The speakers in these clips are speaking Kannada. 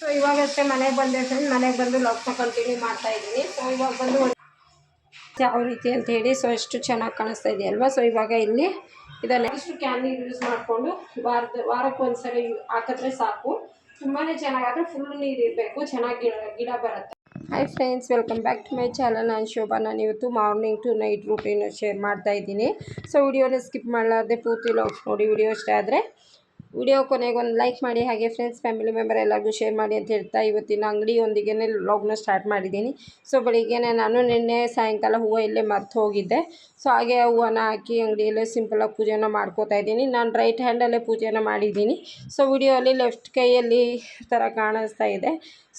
ಸೊ ಇವಾಗಷ್ಟೇ ಮನೆಗೆ ಬಂದೆ ಫ್ರೆಂಡ್ ಮನೆಗೆ ಬಂದು ಲಾಕ್ನ ಕಂಟಿನ್ಯೂ ಮಾಡ್ತಾ ಇದ್ದೀನಿ. ಸೊ ಇವಾಗ ಬಂದು ಒಂದು ಯಾವ ರೀತಿ ಅಂತ ಹೇಳಿ ಸೊ ಎಷ್ಟು ಚೆನ್ನಾಗಿ ಕಾಣಿಸ್ತಾ ಇದೆ ಅಲ್ವಾ? ಸೊ ಇವಾಗ ಇಲ್ಲಿ ಇದನ್ನ ಕ್ಯಾನ್ ಯೂಸ್ ಮಾಡಿಕೊಂಡು ವಾರದ ವಾರಕ್ಕೆ ಒಂದ್ಸರಿ ಹಾಕಿದ್ರೆ ಸಾಕು. ತುಂಬಾ ಚೆನ್ನಾಗಾದ್ರೆ ಫುಲ್ ನೀರು ಇರಬೇಕು. ಚೆನ್ನಾಗಿ ಗಿಡ ಗಿಡ ಬರುತ್ತೆ. Hi friends welcome back to my channel ನಾನು ಶೋಭಾ ನಾನು ಇವತ್ತು morning to night routine share ಮಾಡ್ತಾ ಇದ್ದೀನಿ. ಸೊ ವಿಡಿಯೋನ ಸ್ಕಿಪ್ ಮಾಡಲಾರ್ದೆ ಪೂರ್ತಿ ಲಾಗ್ಸ್ ನೋಡಿ ವಿಡಿಯೋ ಇಷ್ಟ ಆದರೆ ವಿಡಿಯೋ ಕೊನೆಗೆ ಒಂದು ಲೈಕ್ ಮಾಡಿ, ಹಾಗೆ ಫ್ರೆಂಡ್ಸ್ ಫ್ಯಾಮಿಲಿ ಮೆಂಬರ್ ಎಲ್ಲರಿಗೂ ಶೇರ್ ಮಾಡಿ ಅಂತ ಹೇಳ್ತಾ ಇವತ್ತಿನ ಅಂಗಡಿಯೊಂದಿಗೆ ಲಾಗ್ನ ಸ್ಟಾರ್ಟ್ ಮಾಡಿದ್ದೀನಿ. ಸೊ ಬೆಳಿಗ್ಗೆನೆ ನಾನು ನಿನ್ನೆ ಸಾಯಂಕಾಲ ಹೂವು ಇಲ್ಲೇ ಮರ್ತು ಹೋಗಿದ್ದೆ. ಸೊ ಹಾಗೆ ಹೂವನ್ನು ಹಾಕಿ ಅಂಗಡಿಯಲ್ಲೇ ಸಿಂಪಲಾಗಿ ಪೂಜೆನ ಮಾಡ್ಕೋತಾ ಇದ್ದೀನಿ. ನಾನು ರೈಟ್ ಹ್ಯಾಂಡಲ್ಲೇ ಪೂಜೆನ ಮಾಡಿದ್ದೀನಿ. ಸೊ ವಿಡಿಯೋಲಿ ಲೆಫ್ಟ್ ಕೈಯಲ್ಲಿ ಥರ ಕಾಣಿಸ್ತಾ ಇದೆ.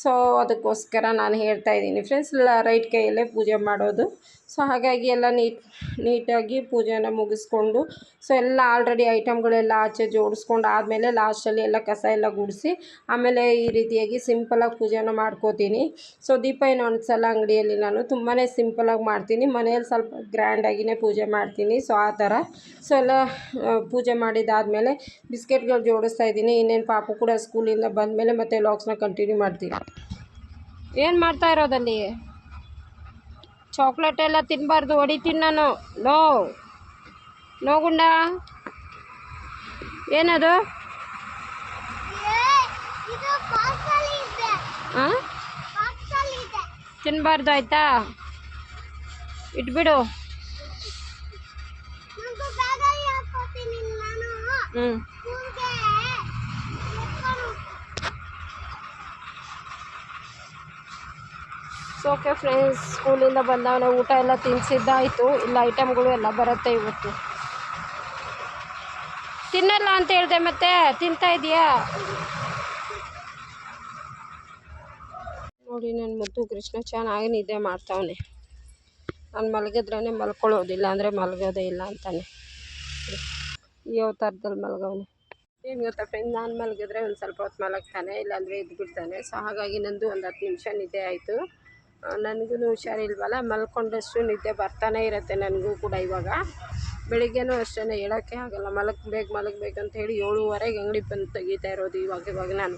ಸೊ ಅದಕ್ಕೋಸ್ಕರ ನಾನು ಹೇಳ್ತಾ ಇದ್ದೀನಿ ಫ್ರೆಂಡ್ಸ್ ರೈಟ್ ಕೈಯಲ್ಲೇ ಪೂಜೆ ಮಾಡೋದು. ಸೊ ಹಾಗಾಗಿ ಎಲ್ಲ ನೀಟ್, ನೀಟಾಗಿ ಪೂಜೆನ ಮುಗಿಸ್ಕೊಂಡು ಸೊ ಎಲ್ಲ ಆಲ್ರೆಡಿ ಐಟಮ್ಗಳೆಲ್ಲ ಆಚೆ ಜೋಡಿಸ್ಕೊಂಡು ಆದಮೇಲೆ ಲಾಸ್ಟಲ್ಲಿ ಎಲ್ಲ ಕಸ ಎಲ್ಲ ಗುಡಿಸಿ, ಆಮೇಲೆ ಈ ರೀತಿಯಾಗಿ ಸಿಂಪಲಾಗಿ ಪೂಜೆನ ಮಾಡ್ಕೋತೀನಿ. ಸೊ ದೀಪ ಏನು ಅನ್ಸಲ್ಲ ಅಂಗಡಿಯಲ್ಲಿ ನಾನು ತುಂಬಾ ಸಿಂಪಲಾಗಿ ಮಾಡ್ತೀನಿ. ಮನೆಯಲ್ಲಿ ಸ್ವಲ್ಪ ಗ್ರ್ಯಾಂಡಾಗಿಯೇ ಪೂಜೆ ಮಾಡ್ತೀನಿ. ಸೊ ಆ ಥರ. ಸೊ ಎಲ್ಲ ಪೂಜೆ ಮಾಡಿದ್ದಾದಮೇಲೆ ಬಿಸ್ಕೆಟ್ಗಳು ಜೋಡಿಸ್ತಾ ಇದ್ದೀನಿ. ಇನ್ನೇನು ಪಾಪು ಕೂಡ ಸ್ಕೂಲಿಂದ ಬಂದಮೇಲೆ ಮತ್ತೆ ಲಾಕ್ಸ್ನ ಕಂಟಿನ್ಯೂ ಮಾಡ್ತೀನಿ. ಏನು ಮಾಡ್ತಾ ಇರೋದಲ್ಲಿ? ಚಾಕ್ಲೇಟ್ ಎಲ್ಲ ತಿನ್ನಬಾರ್ದು ಹೊಡಿತೀನಿ ನಾನು. ನೋ ನೋ ಗುಂಡ. ಏನದು? ತಿನ್ನಬಾರ್ದು ಆಯಿತಾ? ಇಟ್ಬಿಡು. ಹ್ಞೂ ಸೊ ಓಕೆ ಫ್ರೆಂಡ್ಸ್ ಸ್ಕೂಲಿಂದ ಬಂದವನೇ ಊಟ ಎಲ್ಲ ತಿನ್ಸಿದ್ದಾಯಿತು. ಇಲ್ಲ ಐಟಮ್ಗಳು ಎಲ್ಲ ಬರುತ್ತೆ ಇವತ್ತು. ತಿನ್ನಲ್ಲ ಅಂತ ಹೇಳಿದೆ ಮತ್ತೆ, ತಿಂತಾ ಇದೆಯಾ? ನೋಡಿ ನನ್ನ ಮುದ್ದು ಕೃಷ್ಣ ಚೆನ್ನಾಗಿ ನಿದ್ದೆ ಮಾಡ್ತಾವನೆ. ನಾನು ಮಲಗಿದ್ರೇ ಮಲ್ಕೊಳ್ಳೋದಿಲ್ಲ ಅಂದರೆ ಮಲಗೋದೇ ಇಲ್ಲ ಅಂತಾನೆ. ಈ ಅವತಾರದಲ್ಲಿ ಮಲಗವನೆ. ಏನು ಗೊತ್ತಾ ಫ್ರೆಂಡ್ ನಾನು ಮಲಗಿದ್ರೆ ಒಂದು ಸ್ವಲ್ಪ ಹೊತ್ತು ಮಲಗ್ತಾನೆ, ಇಲ್ಲಾಂದರೆ ಎದ್ದು ಬಿಡ್ತಾನೆ ಸೊ ಹಾಗಾಗಿ ನಂದು ಒಂದು ಹತ್ತು ನಿಮಿಷ ನಿದ್ದೆ ಆಯಿತು. ನನಗೂ ಹುಷಾರಿಲ್ವಲ್ಲ, ಮಲ್ಕೊಂಡಷ್ಟು ನಿದ್ದೆ ಬರ್ತಾನೆ ಇರುತ್ತೆ ನನಗೂ ಕೂಡ ಇವಾಗ. ಬೆಳಿಗ್ಗೆನೂ ಅಷ್ಟೇ ಹೇಳೋಕ್ಕೆ ಆಗಲ್ಲ. ಮಲಗಬೇಕು ಮಲಗಬೇಕು ಅಂತ ಹೇಳಿ ಏಳುವರೆಗೆ ಅಂಗಡಿ ಬಂದು ತೆಗಿತಾ ಇರೋದು ಇವಾಗ ಇವಾಗ ನಾನು.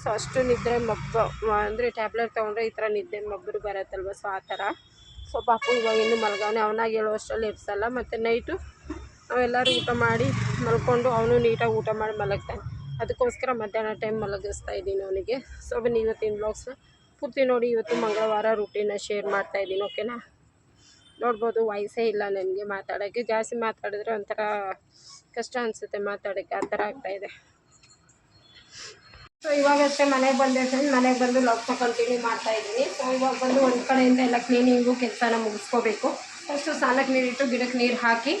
ಸೊ ಅಷ್ಟು ನಿದ್ರೆ ಮಬ್ಬು ಅಂದರೆ ಟ್ಯಾಬ್ಲೆಟ್ ತೊಗೊಂಡ್ರೆ ಈ ಥರ ನಿದ್ದೆ ಮಬ್ಬರು ಬರತ್ತಲ್ವ, ಸೊ, ಆ ಥರ ಸೊ ಪಾಪು ಇವಾಗ ಇನ್ನೂ ಮಲಗವನೆ. ಅವನಾಗಿ ಹೇಳೋ ಅಷ್ಟರಲ್ಲಿ ಎಬ್ಸಲ್ಲ. ಮತ್ತು ನೈಟು ನಾವೆಲ್ಲರೂ ಊಟ ಮಾಡಿ ಮಲ್ಕೊಂಡು ಅವನು ನೀಟಾಗಿ ಊಟ ಮಾಡಿ ಮಲಗ್ತಾನೆ. ಅದಕ್ಕೋಸ್ಕರ ಮಧ್ಯಾಹ್ನ ಟೈಮ್ ಮಲಗಿಸ್ತಾ ಇದ್ದೀನಿ ಅವನಿಗೆ. ಸೊ ಬನ್ನಿ ಇವತ್ತಿನ ಬ್ಲಾಗ್ಸ್ ಪೂರ್ತಿ ನೋಡಿ, ಇವತ್ತು ಮಂಗಳವಾರ ರೂಟೀನ ಶೇರ್ ಮಾಡ್ತಾ ಇದ್ದೀನಿ ಓಕೆನಾ ನೋಡ್ಬೋದು ವಾಯ್ಸೇ ಇಲ್ಲ ನನಗೆ ಮಾತಾಡೋಕ್ಕೆ. ಜಾಸ್ತಿ ಮಾತಾಡಿದ್ರೆ ಒಂಥರ ಕಷ್ಟ ಅನಿಸುತ್ತೆ ಮಾತಾಡೋಕ್ಕೆ, ಆ ಥರ ಆಗ್ತಾಯಿದೆ ಸೊ ಇವಾಗಷ್ಟೇ ಮನೆಗೆ ಬಂದೆ ಫ್ರೆಂಡ್ ಮನೆಗೆ ಬಂದು ಲಾಕ್ನ ಕಂಟಿನ್ಯೂ ಮಾಡ್ತಾ ಇದ್ದೀನಿ. ಸೊ ಇವಾಗ ಬಂದು ಒಂದು ಕಡೆಯಿಂದ ಎಲ್ಲ ಕ್ಲೀನಿಂಗು ಕೆಲಸನ ಮುಗಿಸ್ಕೋಬೇಕು. ಫಸ್ಟು ಸ್ನಾನಕ್ಕೆ ನೀರಿಟ್ಟು ಗಿಡಕ್ಕೆ ನೀರು ಹಾಕಿ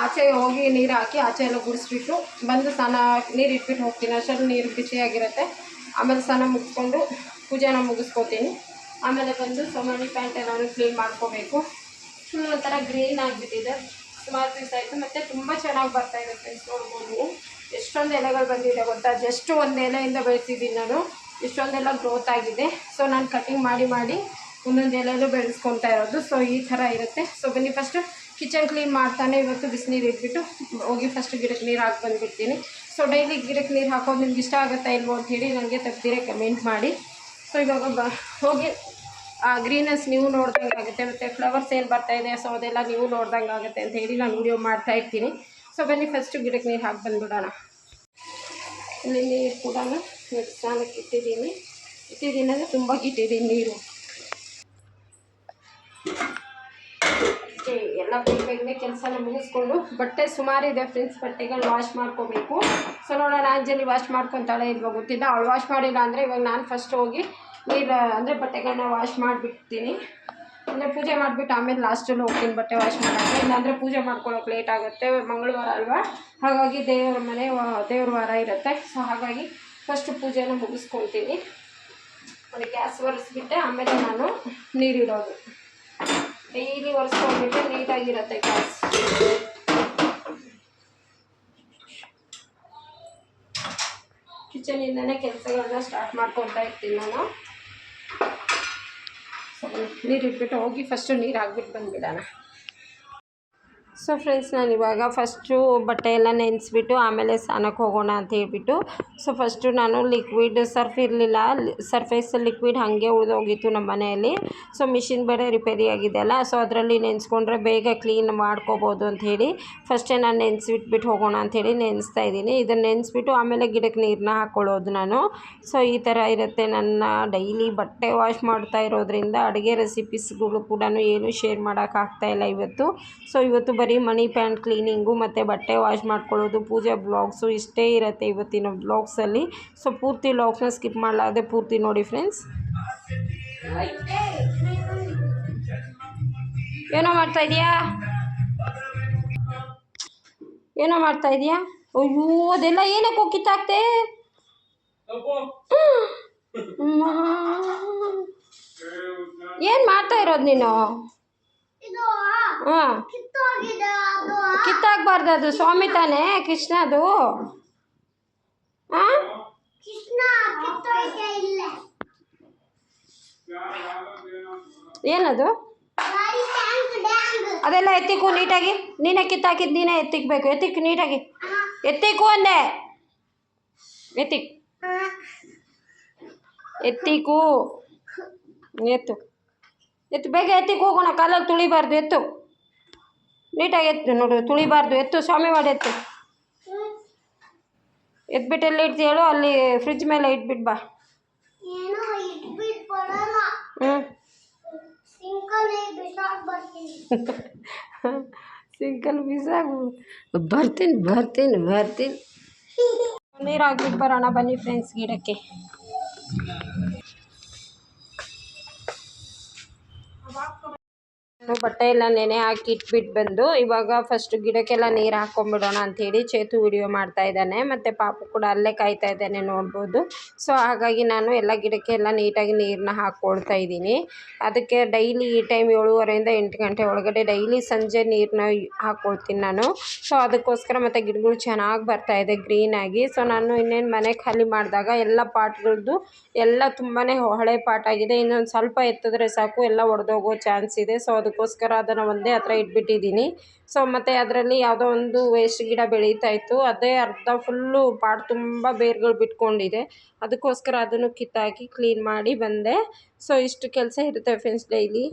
ಆಚೆ ಹೋಗಿ ನೀರು ಹಾಕಿ ಆಚೆ ಎಲ್ಲ ಗುಡಿಸ್ಬಿಟ್ಟು ಬಂದು ಸ್ನಾನ, ನೀರು ಇಟ್ಬಿಟ್ಟು ಹೋಗ್ತೀನಿ. ಅಷ್ಟರಲ್ಲಿ ನೀರು ಬಿಸಿಯಾಗಿರುತ್ತೆ. ಆಮೇಲೆ ಸ್ನಾನ ಮುಗಿಸ್ಕೊಂಡು ಪೂಜೆನ ಮುಗಿಸ್ಕೋತೀನಿ. ಆಮೇಲೆ ಬಂದು ಸೊಮಾನಿ ಪ್ಯಾಂಟ್ ಎಲ್ಲನೂ ಕ್ಲೀನ್ ಮಾಡ್ಕೋಬೇಕು. ಫುಲ್ ಒಂಥರ ಗ್ರೀನ್ ಆಗಿಬಿಟ್ಟಿದೆ. ಸುಮಾರು ದಿವಸ ಆಯಿತು. ಮತ್ತು ತುಂಬ ಚೆನ್ನಾಗಿ ಬರ್ತಾ ಇದೆ ಫ್ರೆಂಡ್ಸ್ ನೋಡ್ಬೋದು. ಎಷ್ಟೊಂದು ಎಲೆಗಳು ಬಂದಿದೆ ಗೊತ್ತಾ? ಜಸ್ಟ್ ಒಂದು ಎಲೆಯಿಂದ ಬೆಳೆಸಿದ್ದೀನಿ ನಾನು. ಇಷ್ಟೊಂದೆಲ್ಲ ಗ್ರೋತ್ ಆಗಿದೆ. ಸೊ ನಾನು ಕಟಿಂಗ್ ಮಾಡಿ ಮಾಡಿ ಒಂದೊಂದು ಎಲೆಯಲ್ಲೂ ಬೆಳೆಸ್ಕೊತಾ ಇರೋದು. ಸೊ ಈ ಥರ ಇರುತ್ತೆ. ಸೊ ಬನ್ನಿ ಫಸ್ಟು ಕಿಚನ್ ಕ್ಲೀನ್ ಮಾಡ್ತಾನೆ. ಇವತ್ತು ಬಿಸಿನೀರು ಇಟ್ಬಿಟ್ಟು ಹೋಗಿ ಫಸ್ಟ್ ಗಿಡಕ್ಕೆ ನೀರು ಹಾಕಿ ಬಂದುಬಿಡ್ತೀನಿ. ಸೊ ಡೈಲಿ ಗಿಡಕ್ಕೆ ನೀರು ಹಾಕೋದು ನಿಮ್ಗೆ ಇಷ್ಟ ಆಗುತ್ತಾ ಇಲ್ವೋ ಅಂಥೇಳಿ ನನಗೆ ತಪ್ಪದಿರೇ ಕಮೆಂಟ್ ಮಾಡಿ. ಸೊ ಇವಾಗ ಬ ಹೋಗಿ, ಆ ಗ್ರೀನೆಸ್ ನೀವು ನೋಡ್ದಂಗೆ ಆಗುತ್ತೆ ಮತ್ತು ಫ್ಲವರ್ಸ್ ಏನು ಬರ್ತಾ ಇದೆ. ಸೊ ಅದೆಲ್ಲ ನೀವು ನೋಡ್ದಂಗೆ ಆಗುತ್ತೆ ಅಂತ ಹೇಳಿ ನಾನು ವೀಡಿಯೋ ಮಾಡ್ತಾ ಇರ್ತೀನಿ. ಸೊ ಬನ್ನಿ ಫಸ್ಟು ಗಿಡಕ್ಕೆ ನೀರು ಹಾಕಿ ಬಂದುಬಿಡೋಣ. ಇಲ್ಲಿ ನೀರು ಕೂಡ ಇವತ್ತು ಸ್ನಾನಕ್ಕೆ ಇಟ್ಟಿದ್ದೀನಿ. ಇಟ್ಟಿದ್ದೀನಿ ಅಂದರೆ ತುಂಬ ಇಟ್ಟಿದ್ದೀನಿ ನೀರು. ಎಲ್ಲ ಬೇಗ ಬೇಗನೆ ಕೆಲಸನ ಮುಗಿಸ್ಕೊಂಡು ಬಟ್ಟೆ ಸುಮಾರಿದೆ ಫ್ರೆಂಡ್ಸ್ ಬಟ್ಟೆಗಳು ವಾಶ್ ಮಾಡ್ಕೋಬೇಕು. ಸೊ ನೋಡೋಣ, ಅಂಜಲಿ ವಾಶ್ ಮಾಡ್ಕೊತಾಳೆ ಇಲ್ವೋ ಗೊತ್ತಿಲ್ಲ. ಅವಳು ವಾಶ್ ಮಾಡಿಲ್ಲ ಅಂದರೆ ಇವಾಗ ನಾನು ಫಸ್ಟ್ ಹೋಗಿ ನೀರು, ಅಂದರೆ ಬಟ್ಟೆಗಳನ್ನ ವಾಶ್ ಮಾಡಿಬಿಡ್ತೀನಿ. ಅಂದರೆ ಪೂಜೆ ಮಾಡಿಬಿಟ್ಟು ಆಮೇಲೆ ಲಾಸ್ಟಲ್ಲಿ ಹೋಗ್ತೀನಿ ಬಟ್ಟೆ ವಾಶ್ ಮಾಡೋಕ್ಕೆ. ಇಲ್ಲಾಂದರೆ ಪೂಜೆ ಮಾಡ್ಕೊಳ್ಳೋಕೆ ಲೇಟ್ ಆಗುತ್ತೆ. ಮಂಗಳವಾರ ಅಲ್ವಾ? ಹಾಗಾಗಿ ದೇವರ ಮನೆ ದೇವ್ರ ವಾರ ಇರುತ್ತೆ. ಸೊ ಹಾಗಾಗಿ ಫಸ್ಟ್ ಪೂಜೆನ ಮುಗಿಸ್ಕೊತೀನಿ ಒಂದು ಗ್ಯಾಸ್ ಒರೆಸ್ಬಿಟ್ಟೆ, ಆಮೇಲೆ ನಾನು ನೀರಿಡೋದು. ಡೈಲಿ ಒರೆಸ್ಕೊಂಡ್ಬಿಟ್ಟು ನೀಟಾಗಿರುತ್ತೆ ಗ್ಯಾಸ್ ಕಿಚನಿಂದನೇ ಕೆಲಸಗಳನ್ನ ಸ್ಟಾರ್ಟ್ ಮಾಡ್ಕೊತಾ ಇರ್ತೀನಿ ನಾನು. ನೀರು ಇಟ್ಬಿಟ್ಟು ಹೋಗಿ ಫಸ್ಟು ನೀರು ಹಾಕ್ಬಿಟ್ಟು ಬಂದುಬಿಡೋಣ. ಸೊ ಫ್ರೆಂಡ್ಸ್ ನಾನು ಇವಾಗ ಫಸ್ಟು ಬಟ್ಟೆ ಎಲ್ಲ ನೆನೆಸ್ಬಿಟ್ಟು ಆಮೇಲೆ ಸ್ನಾನಕ್ಕೆ ಹೋಗೋಣ ಅಂತ ಹೇಳ್ಬಿಟ್ಟು ಸೊ ಫಸ್ಟು ನಾನು ಲಿಕ್ವಿಡ್ ಸರ್ಫ್ ಇರಲಿಲ್ಲ ಸರ್ಫೇಸ್ ಲಿಕ್ವಿಡ್ ಹಾಗೆ ಉಳಿದೋಗಿತ್ತು ನಮ್ಮ ಮನೆಯಲ್ಲಿ. ಸೊ ಮಿಷಿನ್ ಬೇರೆ ರಿಪೇರಿ ಆಗಿದೆ ಅಲ್ಲ ಸೊ ಅದರಲ್ಲಿ ನೆನೆಸ್ಕೊಂಡ್ರೆ ಬೇಗ ಕ್ಲೀನ್ ಮಾಡ್ಕೋಬೋದು ಅಂತ ಹೇಳಿ ಫಸ್ಟೇ ನಾನು ನೆನೆಸ್ಬಿಟ್ಬಿಟ್ಟು ಹೋಗೋಣ ಅಂಥೇಳಿ ನೆನೆಸ್ತಾ ಇದ್ದೀನಿ. ಇದನ್ನು ನೆನೆಸ್ಬಿಟ್ಟು ಆಮೇಲೆ ಗಿಡಕ್ಕೆ ನೀರನ್ನ ಹಾಕ್ಕೊಳ್ಳೋದು ನಾನು. ಸೊ ಈ ಥರ ಇರುತ್ತೆ ನನ್ನ ಡೈಲಿ ಬಟ್ಟೆ ವಾಶ್ ಮಾಡ್ತಾ ಇರೋದ್ರಿಂದ ಅಡುಗೆ ರೆಸಿಪೀಸ್ಗಳು ಕೂಡ ಏನು ಶೇರ್ ಮಾಡೋಕ್ಕಾಗ್ತಾ ಇಲ್ಲ ಇವತ್ತು. ಸೊ ಇವತ್ತು ಬರೀ ಮನಿ ಪ್ಯಾಂಟ್ ಕ್ಲೀನಿಂಗು ಮತ್ತು ಬಟ್ಟೆ ವಾಶ್ ಮಾಡ್ಕೊಳ್ಳೋದು ಪೂಜೆ ಬ್ಲಾಗ್ಸು ಇಷ್ಟೇ ಇರುತ್ತೆ ಇವತ್ತಿನ ಬ್ಲಾಗ್ಸಲ್ಲಿ. ಸೊ ಪೂರ್ತಿ ಬ್ಲಾಗ್ಸ್ನ ಸ್ಕಿಪ್ ಮಾಡಲಾರ್ದೆ ಪೂರ್ತಿ ನೋಡಿ ಫ್ರೆಂಡ್ಸ್. ಏನೋ ಮಾಡ್ತಾ ಇದೀಯಾ ಏನೋ ಮಾಡ್ತಾ ಇದೀಯಾ ಅಯ್ಯೋ ಅದೆಲ್ಲ ಏನಕ್ಕೆ ಕಿತ್ತಾಕ್ತೆ? ಏನು ಮಾಡ್ತಾ ಇರೋದು ನೀನು? ಹಾಂ. ಕಿತ್ತಾಕ್ಬಾರ್ದು ಅದು ಸ್ವಾಮಿ ತಾನೇ ಕೃಷ್ಣ ಅದು? ಏನದು? ಅದೆಲ್ಲ ಎತ್ತಿಕು ನೀಟಾಗಿ? ನೀನೇ ಕಿತ್ತಾಕಿದ್ದು ನೀನೇ ಎತ್ತಿಕ್ಬೇಕು. ಎತ್ತಿಕ್ ನೀಟಾಗಿ. ಎತ್ತಿಕ್ಕು ಅಂದೆ. ಎತ್ತಿಕ್. ಎತ್ತಿಕು. ಎತ್ತು. ಎತ್ತು. ಬೇಗ ಎತ್ತಿಕ್ ಹೋಗೋಣ ಕಾಲಲ್ಲಿ ತುಳಿಬಾರ್ದು ಎತ್ತು. ನೀಟಾಗಿ ಎತ್ತು ನೋಡು ತುಳಿಬಾರ್ದು. ಎತ್ತು ಸ್ವಾಮಿ ಮಾಡಿ ಎತ್ತು. ಎತ್ಬಿಟ್ಟು ಎಲ್ಲಿ ಇಡ್ತಿ ಹೇಳು? ಅಲ್ಲಿ ಫ್ರಿಜ್ ಮೇಲೆ ಇಟ್ಬಿಟ್ಟು ಬಾ. ಏನೋ ಇಟ್ಬಿಟ್ಟು ಬರಲ್ಲ. ಹ್ಞೂ ಸಿಂಕಲ್ಲಿ ಬಿಸಾಕ್ ಬರ್ತೀನಿ. ಸಿಂಕಲ್ ಬಿಸಾಗು ಬರ್ತೀನಿ ಬರ್ತೀನಿ ಬರ್ತೀನಿ. ನೀರು ಹಾಕ್ಬಿಟ್ಟು ಬರೋಣ ಬನ್ನಿ ಫ್ರೆಂಡ್ಸ್ ಗಿಡಕ್ಕೆ. ಬಟ್ಟೆ ಎಲ್ಲ ನೆನೆ ಹಾಕಿ ಇಟ್ಬಿಟ್ಟು ಬಂದು ಇವಾಗ ಫಸ್ಟ್ ಗಿಡಕ್ಕೆಲ್ಲ ನೀರು ಹಾಕ್ಕೊಂಬಿಡೋಣ ಅಂಥೇಳಿ ಚೇತು ವಿಡಿಯೋ ಮಾಡ್ತಾ ಇದ್ದಾನೆ. ಮತ್ತು ಪಾಪು ಕೂಡ ಅಲ್ಲೇ ಕಾಯ್ತಾ ಇದ್ದಾನೆ ನೋಡ್ಬೋದು. ಸೊ ಹಾಗಾಗಿ ನಾನು ಎಲ್ಲ ಗಿಡಕ್ಕೆ ಎಲ್ಲ ನೀಟಾಗಿ ನೀರನ್ನ ಹಾಕ್ಕೊಳ್ತಾ ಇದ್ದೀನಿ. ಅದಕ್ಕೆ ಡೈಲಿ ಈ ಟೈಮ್ ಏಳುವರೆಯಿಂದ ಎಂಟು ಗಂಟೆ ಒಳಗಡೆ ಡೈಲಿ ಸಂಜೆ ನೀರನ್ನ ಹಾಕ್ಕೊಳ್ತೀನಿ ನಾನು. ಸೊ ಅದಕ್ಕೋಸ್ಕರ ಮತ್ತು ಗಿಡಗಳು ಚೆನ್ನಾಗಿ ಬರ್ತಾ ಇದೆ ಗ್ರೀನಾಗಿ ಸೊ ನಾನು ಇನ್ನೇನು ಮನೆ ಖಾಲಿ ಮಾಡಿದಾಗ ಎಲ್ಲ ಪಾಟ್ಗಳದ್ದು ಎಲ್ಲ ತುಂಬಾ ಹಳೆ ಪಾಟ್ ಆಗಿದೆ. ಇನ್ನೊಂದು ಸ್ವಲ್ಪ ಎತ್ತಿದ್ರೆ ಸಾಕು, ಎಲ್ಲ ಒಡೆದೋಗೋ ಚಾನ್ಸ್ ಇದೆ. ಸೊ ಅದಕ್ಕೋಸ್ಕರ ಅದನ್ನು ಒಂದೇ ಹತ್ರ ಇಟ್ಬಿಟ್ಟಿದ್ದೀನಿ. ಸೊ ಮತ್ತು ಅದರಲ್ಲಿ ಯಾವುದೋ ಒಂದು ವೇಸ್ಟ್ ಗಿಡ ಬೆಳೀತಾ ಇತ್ತು. ಅದೇ ಅರ್ಧ ಫುಲ್ಲು ಪಾಟ್ ತುಂಬ ಬೇರ್ಗಳು ಬಿಟ್ಕೊಂಡಿದೆ. ಅದಕ್ಕೋಸ್ಕರ ಅದನ್ನು ಕಿತ್ತಾಕಿ ಕ್ಲೀನ್ ಮಾಡಿ ಬಂದೆ. ಸೊ ಇಷ್ಟು ಕೆಲಸ ಇರುತ್ತೆ ಫ್ರೆಂಡ್ಸ್ ಡೈಲಿ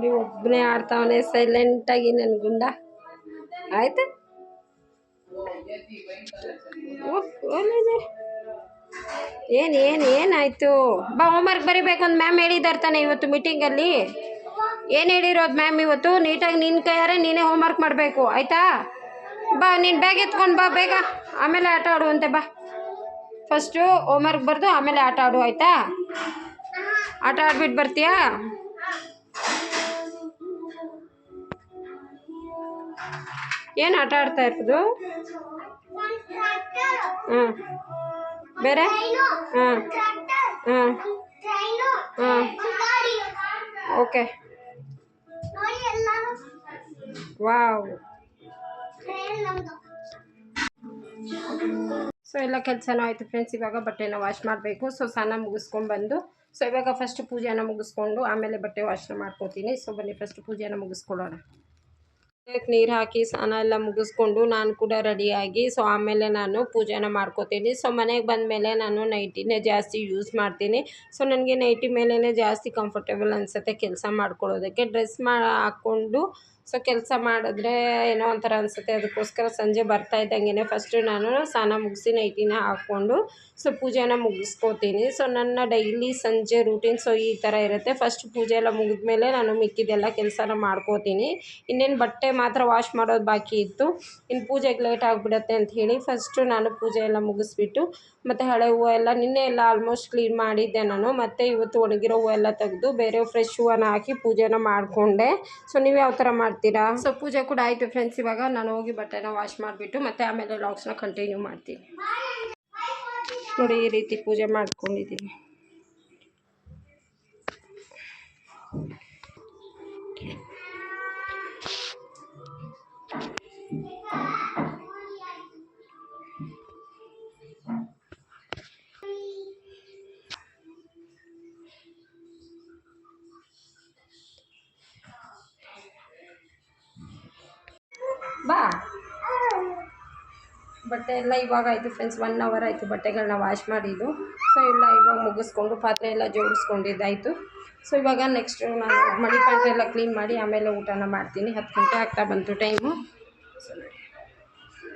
ನೀವು ಒಬ್ಬನೇ ಆಡ್ತಾವನೆ ಸೈಲೆಂಟಾಗಿ ನನ್ನ ಗುಂಡ. ಆಯ್ತಾ? ಏನು ಏನು, ಏನಾಯಿತು? ಬಾ ಹೋಮ್ವರ್ಕ್ ಬರೀಬೇಕು ಅಂತ ಮ್ಯಾಮ್ ಹೇಳಿದ್ದಾರೆ ತಾನೆ ಇವತ್ತು ಮೀಟಿಂಗಲ್ಲಿ ಏನು ಹೇಳಿರೋದು ಮ್ಯಾಮ್ ಇವತ್ತು? ನೀಟಾಗಿ ನಿನ್ನ ಕೈಯಾರೆ ನೀನೇ ಹೋಮ್ವರ್ಕ್ ಮಾಡಬೇಕು, ಆಯಿತಾ? ಬಾ, ನೀನು ಬ್ಯಾಗ್ ಎತ್ಕೊಂಡು ಬಾ, ಬೇಗ. ಆಮೇಲೆ ಆಟ ಆಡುವಂತೆ ಬಾ. ಫಸ್ಟು ಹೋಮ್ವರ್ಕ್ ಬರೆದು ಆಮೇಲೆ ಆಟ ಆಡು, ಆಯಿತಾ? ಆಟ ಆಡ್ಬಿಟ್ಟು ಬರ್ತೀಯಾ? ಏನು ಆಟ ಆಡ್ತಾ ಇರೋದು? ಹ್ಞೂ ಬೇರೆ? ಹಾಂ. ಹಾಂ. ಹಾಂ. ಓಕೆ. ವಾವ್. ಸೊ, ಎಲ್ಲ ಕೆಲಸನೂ ಆಯಿತು ಫ್ರೆಂಡ್ಸ್ ಇವಾಗ ಬಟ್ಟೆನ ವಾಶ್ ಮಾಡಬೇಕು. ಸೊ, ಸ್ನಾನ ಮುಗಿಸ್ಕೊಂಡ್ಬಂದು ಸೊ, ಇವಾಗ ಫಸ್ಟ್ ಪೂಜೆನ ಮುಗಿಸ್ಕೊಂಡು ಆಮೇಲೆ ಬಟ್ಟೆ ವಾಶ್ನ ಮಾಡ್ಕೋತೀನಿ. ಸೊ, ಬನ್ನಿ ಫಸ್ಟ್ ಪೂಜೆನ ಮುಗಿಸ್ಕೊಳ್ಳೋಣ. ನೀರು ಹಾಕಿ ಸ್ನಾನ ಎಲ್ಲ ಮುಗಿಸ್ಕೊಂಡು ನಾನು ಕೂಡ ರೆಡಿಯಾಗಿ ಸೊ ಆಮೇಲೆ ನಾನು ಪೂಜೆನ ಮಾಡ್ಕೋತೀನಿ. ಸೊ ಮನೆಗೆ ಬಂದ ಮೇಲೆ ನಾನು ನೈಟಿನೇ ಜಾಸ್ತಿ ಯೂಸ್ ಮಾಡ್ತೀನಿ. ಸೊ ನನಗೆ ನೈಟಿ ಮೇಲೇ ಜಾಸ್ತಿ ಕಂಫರ್ಟೇಬಲ್ ಅನಿಸುತ್ತೆ ಕೆಲಸ ಮಾಡ್ಕೊಳ್ಳೋದಕ್ಕೆ ಡ್ರೆಸ್ ಮಾ ಹಾಕ್ಕೊಂಡು ಸೊ ಕೆಲಸ ಮಾಡಿದ್ರೆ ಏನೋ ಒಂಥರ ಅನಿಸುತ್ತೆ. ಅದಕ್ಕೋಸ್ಕರ ಸಂಜೆ ಬರ್ತಾ ಇದ್ದಂಗೆ ಫಸ್ಟು ನಾನು ಸ್ನಾನ ಮುಗಿಸಿ ನೈಟಿನ ಹಾಕ್ಕೊಂಡು, ಸೊ ಪೂಜೆನ ಮುಗಿಸ್ಕೋತೀನಿ. ಸೊ ನನ್ನ ಡೈಲಿ ಸಂಜೆ ರೂಟೀನ್ ಸೊ ಈ ಥರ ಇರುತ್ತೆ. ಫಸ್ಟ್ ಪೂಜೆ ಎಲ್ಲ ಮುಗಿದ್ಮೇಲೆ ನಾನು ಮಿಕ್ಕಿದೆಲ್ಲ ಕೆಲಸನ ಮಾಡ್ಕೋತೀನಿ. ಇನ್ನೇನು ಬಟ್ಟೆ ಮಾತ್ರ ವಾಶ್ ಮಾಡೋದು ಬಾಕಿ ಇತ್ತು. ಇನ್ನು ಪೂಜೆಗೆ ಲೇಟ್ ಆಗಿಬಿಡತ್ತೆ ಅಂತ ಹೇಳಿ ಫಸ್ಟು ನಾನು ಪೂಜೆ ಎಲ್ಲ ಮುಗಿಸ್ಬಿಟ್ಟು, ಮತ್ತು ಹಳೆ ಹೂವು ಎಲ್ಲ ನಿನ್ನೆ ಎಲ್ಲ ಆಲ್ಮೋಸ್ಟ್ ಕ್ಲೀನ್ ಮಾಡಿದ್ದೆ ನಾನು. ಮತ್ತು ಇವತ್ತು ಒಣಗಿರೋ ಹೂವು ಎಲ್ಲ ತೆಗೆದು ಬೇರೆ ಫ್ರೆಶ್ ಹೂವನ್ನ ಹಾಕಿ ಪೂಜೆನ ಮಾಡಿಕೊಂಡೆ. ಸೊ ನೀವು ಯಾವ ಥರ ಮಾಡ್ತೀರಾ? ಸೊ ಪೂಜೆ ಕೂಡ ಆಯಿತು ಫ್ರೆಂಡ್ಸ್ ಇವಾಗ ನಾನು ಹೋಗಿ ಬಟ್ಟೆನ ವಾಶ್ ಮಾಡಿಬಿಟ್ಟು ಮತ್ತು ಆಮೇಲೆ ಲಾಗ್ಸ್ನ ಕಂಟಿನ್ಯೂ ಮಾಡ್ತೀನಿ. ನೋಡಿ, ಈ ರೀತಿ ಪೂಜೆ ಮಾಡ್ಕೊಂಡಿದ್ದೀನಿ. ಬಾ. ಬಟ್ಟೆ ಎಲ್ಲ ಇವಾಗ ಆಯಿತು ಫ್ರೆಂಡ್ಸ್ ಒನ್ ಅವರ್ ಆಯಿತು ಬಟ್ಟೆಗಳನ್ನ ವಾಶ್ ಮಾಡಿದ್ದು. ಸೊ ಎಲ್ಲ ಇವಾಗ ಮುಗಿಸ್ಕೊಂಡು ಪಾತ್ರೆ ಎಲ್ಲ ಜೋಡಿಸ್ಕೊಂಡಿದ್ದಾಯಿತು ಸೊ ಇವಾಗ ನೆಕ್ಸ್ಟ್ ನಾನು ಮಣಿ ಪಾತ್ರೆ ಎಲ್ಲ ಕ್ಲೀನ್ ಮಾಡಿ ಆಮೇಲೆ ಊಟನ ಮಾಡ್ತೀನಿ. ಹತ್ತು ಗಂಟೆ ಆಗ್ತಾ ಬಂತು ಟೈಮು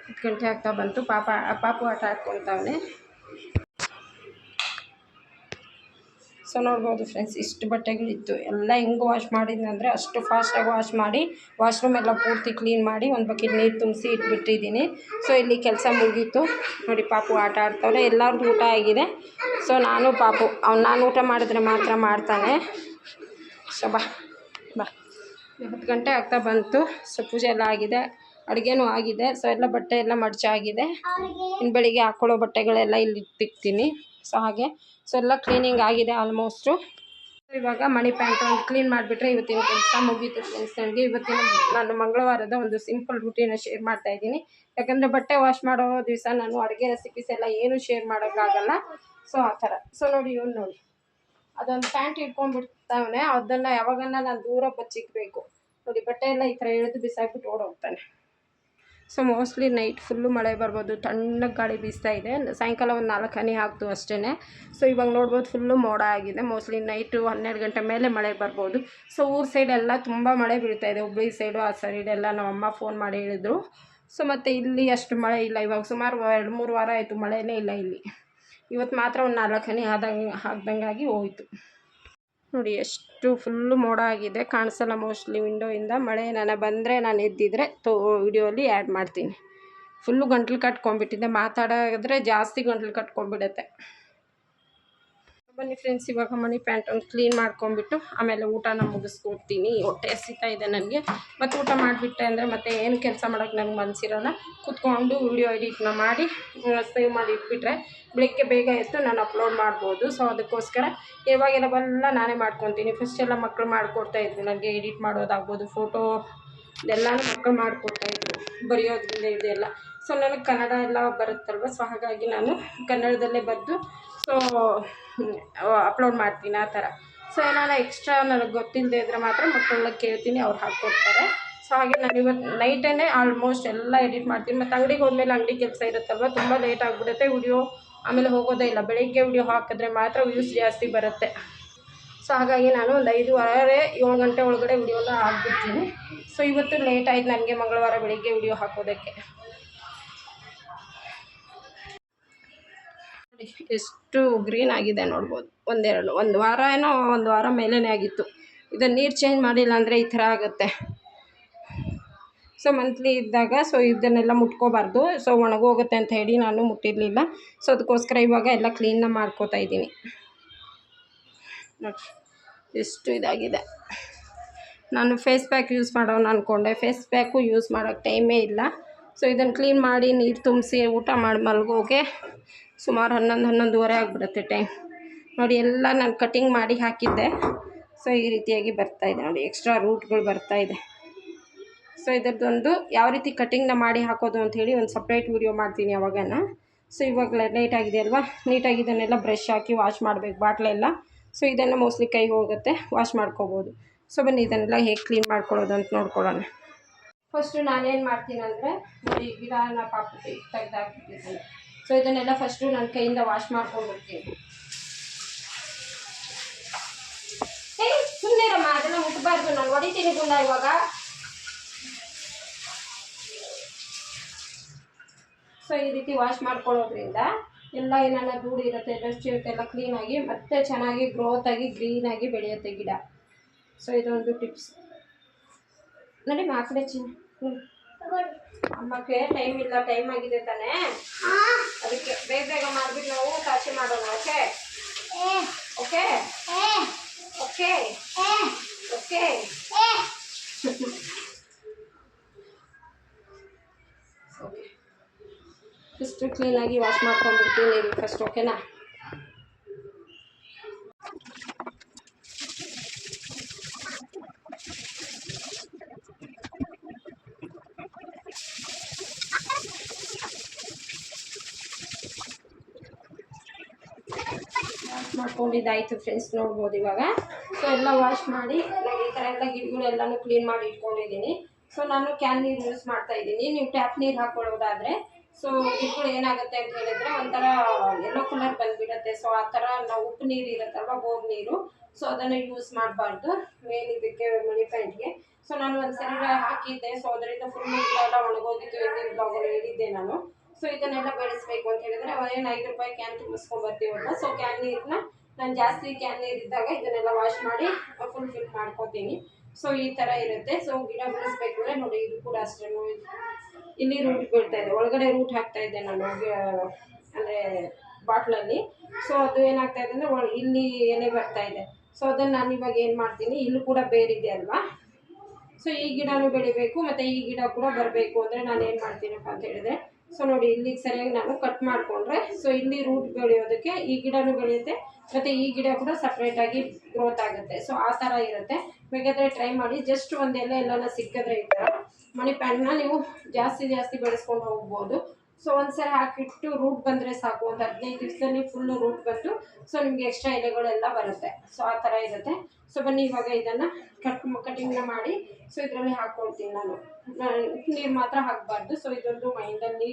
ಹತ್ತು ಗಂಟೆ ಆಗ್ತಾ ಬಂತು. ಪಾಪ, ಪಾಪು ಆಟ ಆಡ್ಕೊತಾವನೆ. ಸೊ ನೋಡ್ಬೋದು ಫ್ರೆಂಡ್ಸ್, ಇಷ್ಟು ಬಟ್ಟೆಗಳಿತ್ತು. ಎಲ್ಲ ಹೆಂಗೆ ವಾಶ್ ಮಾಡಿದ್ನಂದರೆ ಅಷ್ಟು ಫಾಸ್ಟಾಗಿ ವಾಶ್ ಮಾಡಿ, ವಾಶ್ರೂಮ್ ಎಲ್ಲ ಪೂರ್ತಿ ಕ್ಲೀನ್ ಮಾಡಿ, ಒಂದು ಬಕೆಟ್ ನೀರು ತುಂಬಿಸಿ ಇಟ್ಬಿಟ್ಟಿದ್ದೀನಿ. ಸೊ ಇಲ್ಲಿ ಕೆಲಸ ಮುಗೀತು. ನೋಡಿ ಪಾಪು ಆಟ ಆಡ್ತಾವ್ರೆ ಎಲ್ಲರದ್ದು ಊಟ ಆಗಿದೆ. ಸೊ ನಾನು ಪಾಪು, ಅವ್ನು ನಾನು ಊಟ ಮಾಡಿದ್ರೆ ಮಾತ್ರ ಮಾಡ್ತಾನೆ. ಸೊ ಬಾ ಬಾ. ಹತ್ತು ಗಂಟೆ ಆಗ್ತಾ ಬಂತು. ಸೊ ಪೂಜೆ ಎಲ್ಲ ಆಗಿದೆ. ಅಡುಗೆನೂ ಆಗಿದೆ. ಸೊ ಎಲ್ಲ ಬಟ್ಟೆ ಎಲ್ಲ ಮಡ್ಚಾಗಿದೆ. ಇನ್ನು ಬೆಳಿಗ್ಗೆ ಹಾಕ್ಕೊಳ್ಳೋ ಬಟ್ಟೆಗಳೆಲ್ಲ ಇಲ್ಲಿ ತಿಕ್ತೀನಿ ಸೊ ಹಾಗೆ ಸೊ ಎಲ್ಲ ಕ್ಲೀನಿಂಗ್ ಆಗಿದೆ ಆಲ್ಮೋಸ್ಟು ಇವಾಗ ಮಣಿ ಪ್ಯಾಂಟ್ ಒಂದು ಕ್ಲೀನ್ ಮಾಡಿಬಿಟ್ರೆ ಇವತ್ತಿನ ಕೆಲಸ ಮುಗೀತು ಫ್ರೆಂಡ್ಸ್ ನನಗೆ. ಇವತ್ತಿನ ನಾನು ಮಂಗಳವಾರದ ಒಂದು ಸಿಂಪಲ್ ರೂಟೀನ ಶೇರ್ ಮಾಡ್ತಾ ಇದ್ದೀನಿ. ಯಾಕಂದರೆ ಬಟ್ಟೆ ವಾಶ್ ಮಾಡೋ ದಿವಸ ನಾನು ಅಡುಗೆ ರೆಸಿಪೀಸ್ ಎಲ್ಲ ಏನೂ ಶೇರ್ ಮಾಡೋಕ್ಕಾಗಲ್ಲ. ಸೊ ಆ ಥರ. ಸೊ ನೋಡಿ ಇವ್ನು ನೋಡಿ. ಅದೊಂದು ಪ್ಯಾಂಟ್ ಇಟ್ಕೊಂಡ್ಬಿಡ್ತಾವನೆ ಅದನ್ನು ಯಾವಾಗನ್ನ ನಾನು ದೂರ ಬಚ್ಚಿಕ್ಬೇಕು. ನೋಡಿ ಬಟ್ಟೆ ಎಲ್ಲ ಈ ಥರ ಎಳೆದು ಬಿಸಾಕ್ಬಿಟ್ಟು ಓಡೋಗ್ತಾನೆ. ಸೊ ಮೋಸ್ಟ್ಲಿ ನೈಟ್ ಫುಲ್ಲು ಮಳೆ ಬರ್ಬೋದು, ತಣ್ಣಗೆ ಗಾಳಿ ಬೀಸ್ತಾ ಇದೆ. ಸಾಯಂಕಾಲ ಒಂದು ನಾಲ್ಕು ಹನಿ ಹಾಕ್ತು ಅಷ್ಟೇ ಸೊ ಇವಾಗ ನೋಡ್ಬೋದು ಫುಲ್ಲು ಮೋಡ ಆಗಿದೆ. ಮೋಸ್ಟ್ಲಿ ನೈಟು ಹನ್ನೆರಡು ಗಂಟೆ ಮೇಲೆ ಮಳೆ ಬರ್ಬೋದು. ಸೊ ಊರ ಸೈಡೆಲ್ಲ ತುಂಬ ಮಳೆ ಬೀಳ್ತಾ ಇದೆ. ಹುಬ್ಳಿ ಸೈಡು ಆ ಸೈಡೆಲ್ಲ ನಮ್ಮ ಅಮ್ಮ ಫೋನ್ ಮಾಡಿ ಹೇಳಿದ್ರು. ಸೊ ಮತ್ತು ಇಲ್ಲಿ ಅಷ್ಟು ಮಳೆ ಇಲ್ಲ. ಇವಾಗ ಸುಮಾರು ಎರಡು ಮೂರು ವಾರ ಆಯಿತು ಮಳೆನೇ ಇಲ್ಲ ಇಲ್ಲಿ. ಇವತ್ತು ಮಾತ್ರ ಒಂದು ನಾಲ್ಕು ಹನಿ ಆದಂಗೆ ಆಗ್ದಂಗಾಗಿ ಹೋಯ್ತು. ನೋಡಿ, ಎಷ್ಟು ಫುಲ್ಲು ಮೋಡ ಆಗಿದೆ. ಕಾಣಿಸಲ್ಲ ಮೋಸ್ಟ್ಲಿ ವಿಂಡೋಯಿಂದ ಮಳೆ ನಾನು ಬಂದರೆ ನಾನು ಎದ್ದಿದ್ರೆ ತೋ ವಿಡಿಯೋಲಿ ಆ್ಯಡ್ ಮಾಡ್ತೀನಿ. ಫುಲ್ಲು ಗಂಟ್ಲು ಕಟ್ಕೊಂಡ್ಬಿಟ್ಟಿದ್ದೆ. ಮಾತಾಡಿದ್ರೆ ಜಾಸ್ತಿ ಗಂಟ್ಲು ಕಟ್ಕೊಂಡ್ಬಿಡುತ್ತೆ. ಬನ್ನಿ ಫ್ರೆಂಡ್ಸ್ ಇವಾಗ ಮನಿ ಪ್ಯಾಂಟ್ ಒಂದು ಕ್ಲೀನ್ ಮಾಡ್ಕೊಂಡ್ಬಿಟ್ಟು ಆಮೇಲೆ ಊಟನ ಮುಗಿಸ್ಕೊಡ್ತೀನಿ. ಹೊಟ್ಟೆ ಹಸಿತಾ ಇದೆ ನನಗೆ. ಮತ್ತು ಊಟ ಮಾಡಿಬಿಟ್ಟೆ ಅಂದರೆ ಮತ್ತೆ ಏನು ಕೆಲಸ ಮಾಡೋಕ್ಕೆ ನನಗೆ ಮನಸ್ಸಿರೋಲ್ಲ ಕೂತ್ಕೊಂಡು ವಿಡಿಯೋ ಎಡಿಟ್ನ ಮಾಡಿ ಸೇವ್ ಮಾಡಿ ಇಟ್ಬಿಟ್ರೆ ಬೆಳಗ್ಗೆ ಬೇಗ ಎದ್ದು ನಾನು ಅಪ್ಲೋಡ್ ಮಾಡ್ಬೋದು. ಸೊ ಅದಕ್ಕೋಸ್ಕರ ಇವಾಗೆಲ್ಲ ನಾನೇ ಮಾಡ್ಕೊತೀನಿ. ಫಸ್ಟ್ ಎಲ್ಲ ಮಕ್ಕಳು ಮಾಡಿಕೊಡ್ತಾ ಇದ್ರು. ನನಗೆ ಎಡಿಟ್ ಮಾಡೋದಾಗ್ಬೋದು ಫೋಟೋ ಎಲ್ಲನೂ ಮಕ್ಕಳು ಮಾಡಿಕೊಡ್ತಾಯಿದ್ರು ಬರೆಯೋದ್ರಿಂದ ಇದೆಲ್ಲ ಸೊ ನನಗೆ ಕನ್ನಡ ಎಲ್ಲ ಬರುತ್ತಲ್ವ? ಸೊ ಹಾಗಾಗಿ ನಾನು ಕನ್ನಡದಲ್ಲೇ ಬರೆದು ಸೊ ಅಪ್ಲೋಡ್ ಮಾಡ್ತೀನಿ ಆ ಥರ. ಸೊ ಏನಾರ ಎಕ್ಸ್ಟ್ರಾ ನನಗೆ ಗೊತ್ತಿಲ್ಲದೆ ಇದ್ದರೆ ಮಾತ್ರ ಮಕ್ಕಳನ್ನ ಕೇಳ್ತೀನಿ, ಅವ್ರು ಹಾಕ್ಕೊಡ್ತಾರೆ. ಸೊ ಹಾಗೆ ನಾನು ಇವತ್ತು ನೈಟೇ ಆಲ್ಮೋಸ್ಟ್ ಎಲ್ಲ ಎಡಿಟ್ ಮಾಡ್ತೀನಿ. ಮತ್ತು ಅಂಗಡಿಗೆ ಹೋದ್ಮೇಲೆ ಅಂಗಡಿ ಕೆಲಸ ಇರುತ್ತಲ್ವ, ತುಂಬ ಲೇಟ್ ಆಗಿಬಿಡುತ್ತೆ ವಿಡಿಯೋ ಆಮೇಲೆ ಹೋಗೋದೇ ಇಲ್ಲ. ಬೆಳಗ್ಗೆ ವಿಡಿಯೋ ಹಾಕಿದ್ರೆ ಮಾತ್ರ ವ್ಯೂಸ್ ಜಾಸ್ತಿ ಬರುತ್ತೆ. ಸೊ ಹಾಗಾಗಿ ನಾನು ಒಂದು ಐದುವರೆ, ಏಳು ಗಂಟೆ ಒಳಗಡೆ ವಿಡಿಯೋನ ಹಾಕ್ಬಿಡ್ತೀನಿ. ಸೊ ಇವತ್ತು ಲೇಟ್ ಆಯ್ತು ನನಗೆ ಮಂಗಳವಾರ ಬೆಳಗ್ಗೆ ವಿಡಿಯೋ ಹಾಕೋದಕ್ಕೆ. ಎಷ್ಟು ಗ್ರೀನ್ ಆಗಿದೆ ನೋಡ್ಬೋದು. ಒಂದೆರಡು, ಒಂದು ವಾರ ಏನೋ ಒಂದು ವಾರ ಮೇಲೇ ಆಗಿತ್ತು. ಇದನ್ನು ನೀರು ಚೇಂಜ್ ಮಾಡಿಲ್ಲ ಅಂದರೆ ಈ ಥರ ಆಗುತ್ತೆ. ಸೊ ಮಂತ್ಲಿ ಇದ್ದಾಗ ಸೊ ಇದನ್ನೆಲ್ಲ ಮುಟ್ಕೋಬಾರ್ದು. ಸೊ ಒಣಗೋಗುತ್ತೆ ಅಂತ ಹೇಳಿ ನಾನು ಮುಟ್ಟಿರಲಿಲ್ಲ. ಸೊ ಅದಕ್ಕೋಸ್ಕರ ಇವಾಗ ಎಲ್ಲ ಕ್ಲೀನ್ನ ಮಾಡ್ಕೋತಾ ಇದ್ದೀನಿ. ನೋಡಿ ಎಷ್ಟು ಇದಾಗಿದೆ. ನಾನು ಫೇಸ್ ಪ್ಯಾಕ್ ಯೂಸ್ ಮಾಡೋಣ ಅಂದ್ಕೊಂಡೆ ಫೇಸ್ ಪ್ಯಾಕು ಯೂಸ್ ಮಾಡೋಕ್ಕೆ ಟೈಮೇ ಇಲ್ಲ. ಸೊ ಇದನ್ನು ಕ್ಲೀನ್ ಮಾಡಿ ನೀರು ತುಂಬಿಸಿ ಊಟ ಮಾಡಿ ಮಲ್ಗೋಗೆ ಸುಮಾರು ಹನ್ನೊಂದು, ಹನ್ನೊಂದುವರೆ ಆಗಿಬಿಡುತ್ತೆ ಟೈಮ್ ನೋಡಿ, ಎಲ್ಲ ನಾನು ಕಟಿಂಗ್ ಮಾಡಿ ಹಾಕಿದ್ದೆ. ಸೊ ಈ ರೀತಿಯಾಗಿ ಬರ್ತಾಯಿದೆ ನೋಡಿ ಎಕ್ಸ್ಟ್ರಾ ರೂಟ್ಗಳು ಬರ್ತಾಯಿದೆ ಸೊ ಇದರದ್ದೊಂದು ಯಾವ ರೀತಿ ಕಟಿಂಗ್ನ ಮಾಡಿ ಹಾಕೋದು ಅಂಥೇಳಿ ಒಂದು ಸಪ್ರೇಟ್ ವೀಡಿಯೋ ಮಾಡ್ತೀನಿ ಯಾವಾಗನ. ಸೊ ಇವಾಗ ಲೇಟ್ ಆಗಿದೆ ಅಲ್ವಾ? ನೀಟಾಗಿ ಇದನ್ನೆಲ್ಲ ಬ್ರಷ್ ಹಾಕಿ ವಾಶ್ ಮಾಡಬೇಕು ಬಾಟ್ಲೆಲ್ಲ ಸೊ ಇದನ್ನು ಮೋಸ್ಟ್ಲಿ ಕೈಗೆ ಹೋಗುತ್ತೆ ವಾಶ್ ಮಾಡ್ಕೋಬೋದು. ಸೊ ಬನ್ನಿ, ಇದನ್ನೆಲ್ಲ ಹೇಗೆ ಕ್ಲೀನ್ ಮಾಡ್ಕೊಳ್ಳೋದು ಅಂತ ನೋಡ್ಕೊಳ್ಳೋಣ. ಫಸ್ಟು ನಾನೇನು ಮಾಡ್ತೀನಿ ಅಂದರೆ, ನೋಡಿ, ಗಿಡನ ಪಾಪ ತೆಗೆದಾಕ್ಬಿಟ್ಟಿದ್ದೀನಿ ಸೊ ಇದನ್ನೆಲ್ಲ ಫಸ್ಟು ನನ್ನ ಕೈಯಿಂದ ವಾಶ್ ಮಾಡ್ಕೊಂಡ್ಬಿಡ್ತೀನಿ. ಏ ಸುಮ್ಮನೆ ರಮ್ಮ ಅದನ್ನು ಮುಟ್ಬಾರ್ದು. ನಾನು ಹೊಡಿತೀನಿ ಗುಂಡ ಇವಾಗ. ಸೊ ಈ ರೀತಿ ವಾಶ್ ಮಾಡ್ಕೊಳ್ಳೋದ್ರಿಂದ ಎಲ್ಲ ಏನಾರ ಧೂಳು ಇರುತ್ತೆ ಡಸ್ಟ್ ಇರುತ್ತೆ, ಎಲ್ಲ ಕ್ಲೀನಾಗಿ ಮತ್ತೆ ಚೆನ್ನಾಗಿ ಗ್ರೋತ್ ಆಗಿ ಗ್ರೀನಾಗಿ ಬೆಳೆಯುತ್ತೆ ಗಿಡ. ಸೊ ಇದೊಂದು ಟಿಪ್ಸ್ ನೋಡಿ ಮಾಕಡೆ ಚಿನ್ನ ಹ್ಞೂ ಅಮ್ಮಕ್ಕೆ ಟೈಮ್ ಇಲ್ಲ ಟೈಮ್ ಆಗಿದೆ ತಾನೇ? ಅದಕ್ಕೆ ಬೇಗ ಬೇಗ ಮಾಡ್ಬಿಟ್ಟು ನಾವು ಕಾಶಿ ಮಾಡೋಣ okay okay okay okay okay ಇಷ್ಟು ಕ್ಲೀನಾಗಿ ವಾಶ್ ಮಾಡ್ಕೊಂಡ್ಬಿಡ್ತೀನಿ ಫಸ್ಟ್ ಓಕೆನಾ ವಾಶ್ ಮಾಡ್ಕೊಂಡಿದ್ದಾಯ್ತು ಫ್ರೆಂಡ್ಸ್ ನೋಡ್ಬೋದು ಇವಾಗ. ಸೊ ಎಲ್ಲ ವಾಶ್ ಮಾಡಿ ಈ ಥರ ಎಲ್ಲ ಗಿಡಗಳೆಲ್ಲನೂ ಕ್ಲೀನ್ ಮಾಡಿ ಇಟ್ಕೊಂಡಿದ್ದೀನಿ. ಸೊ ನಾನು ಕ್ಯಾನ್ ನೀರು ಯೂಸ್ ಮಾಡ್ತಾ ಇದ್ದೀನಿ. ನೀವು ಟ್ಯಾಪ್ ನೀರು ಹಾಕ್ಕೊಳ್ಳೋದಾದರೆ ಸೊ ಗಿಡಗಳು ಏನಾಗುತ್ತೆ ಅಂತ ಹೇಳಿದ್ರೆ, ಒಂಥರ ಎಲ್ಲೋ ಕಲರ್ ಬಂದ್ಬಿಡುತ್ತೆ. ಸೊ ಆ ಥರ ನಾವು ಉಪ್ಪು ನೀರು ಇರುತ್ತಲ್ವ, ಬೋರ್ ನೀರು. ಸೊ ಅದನ್ನು ಯೂಸ್ ಮಾಡಬಾರ್ದು. ಮೇನ್ ಇದಕ್ಕೆ ಮನಿ ಪ್ಯಾಂಟ್ಗೆ ಸೊ ನಾನು ಒಂದು ಸರಿ ಹಾಕಿದ್ದೆ. ಸೊ ಅದರಿಂದ ಫುಲ್ ಎಲ್ಲ ಒಣಗೋಗಿತ್ತು ಹಿಂದಿನ ಬ್ಲಾಗಲ್ಲಿ ಹೇಳಿದ್ದೆ ನಾನು. ಸೊ ಇದನ್ನೆಲ್ಲ ಬೆಳೆಸಬೇಕು ಅಂತ ಹೇಳಿದ್ರೆ ಏನು ಐದು ರೂಪಾಯಿ ಕ್ಯಾನ್ ತುಂಬಿಸ್ಕೊಂಡ್ ಬರ್ತೀವಲ್ಲ ಸೊ ಕ್ಯಾನ್ ನೀರನ್ನ ನಾನು ಜಾಸ್ತಿ ಕ್ಯಾನ್ ನೀರು ಇದ್ದಾಗ ಇದನ್ನೆಲ್ಲ ವಾಶ್ ಮಾಡಿ ಫುಲ್ ಫಿಲ್ ಮಾಡ್ಕೋತೀನಿ. ಸೊ ಈ ಥರ ಇರುತ್ತೆ. ಸೊ ಗಿಡ ಬೆಳೆಸ್ಬೇಕು ಅಂದರೆ ನೋಡಿ, ಇದು ಕೂಡ ಅಷ್ಟೇ. ಇಲ್ಲಿ ರೂಟ್ ಬೀಳ್ತಾ ಇದೆ. ಒಳಗಡೆ ರೂಟ್ ಹಾಕ್ತಾ ಇದ್ದೆ ನಾನು ಅಂದರೆ ಬಾಟ್ಲಲ್ಲಿ. ಸೊ ಅದು ಏನಾಗ್ತಾ ಇದೆ ಅಂದರೆ ಇಲ್ಲಿ ಎಲೆ ಬರ್ತಾ ಇದೆ. ಸೊ ಅದನ್ನು ನಾನು ಇವಾಗ ಏನು ಮಾಡ್ತೀನಿ, ಇಲ್ಲೂ ಕೂಡ ಬೇರಿದೆ ಅಲ್ವಾ? ಸೊ ಈ ಗಿಡನೂ ಬೆಳಿಬೇಕು, ಮತ್ತು ಈ ಗಿಡ ಕೂಡ ಬರಬೇಕು ಅಂದರೆ ನಾನು ಏನು ಮಾಡ್ತೀನಪ್ಪ ಅಂತ ಹೇಳಿದ್ರೆ ಸೊ ನೋಡಿ ಇಲ್ಲಿಗೆ ಸರಿಯಾಗಿ ನಾನು ಕಟ್ ಮಾಡಿಕೊಂಡ್ರೆ ಸೊ ಇಲ್ಲಿ ರೂಟ್ ಬೆಳೆಯೋದಕ್ಕೆ ಈ ಗಿಡನೂ ಬೆಳೆಯುತ್ತೆ, ಮತ್ತು ಈ ಗಿಡ ಕೂಡ ಸಪ್ರೇಟಾಗಿ ಗ್ರೋತ್ ಆಗುತ್ತೆ. ಸೊ ಆ ಥರ ಇರುತ್ತೆ. ಬೇಕಾದರೆ ಟ್ರೈ ಮಾಡಿ ಜಸ್ಟ್ ಒಂದೆಲ್ಲ ಎಲೆ ಎಲ್ಲನ ಸಿಕ್ಕಿದ್ರೆ ಈ ಥರ ಮನಿ ಪ್ಯಾಂಟ್ನ ನೀವು ಜಾಸ್ತಿ ಜಾಸ್ತಿ ಬೆಳೆಸ್ಕೊಂಡು ಹೋಗ್ಬೋದು. ಸೊ ಒಂದ್ಸರಿ ಹಾಕಿಟ್ಟು ರೂಟ್ ಬಂದರೆ ಸಾಕು. ಒಂದು ಹದಿನೈದು ದಿವಸದಲ್ಲಿ ಫುಲ್ಲು ರೂಟ್ ಬಂದು ಸೊ ನಿಮಗೆ ಎಕ್ಸ್ಟ್ರಾ ಎಲೆಗಳೆಲ್ಲ ಬರುತ್ತೆ. ಸೊ ಆ ಥರ ಇರುತ್ತೆ. ಸೊ ಬನ್ನಿ, ಇವಾಗ ಇದನ್ನು ಕಟ್ ಕಟಿಂಗ್ನ ಮಾಡಿ ಸೊ ಇದರಲ್ಲಿ ಹಾಕ್ಕೊಳ್ತೀನಿ ನಾನು. ನೀರು ಮಾತ್ರ ಹಾಕಬಾರ್ದು. ಸೊ ಇದೊಂದು ಮೈಂಡಲ್ಲಿ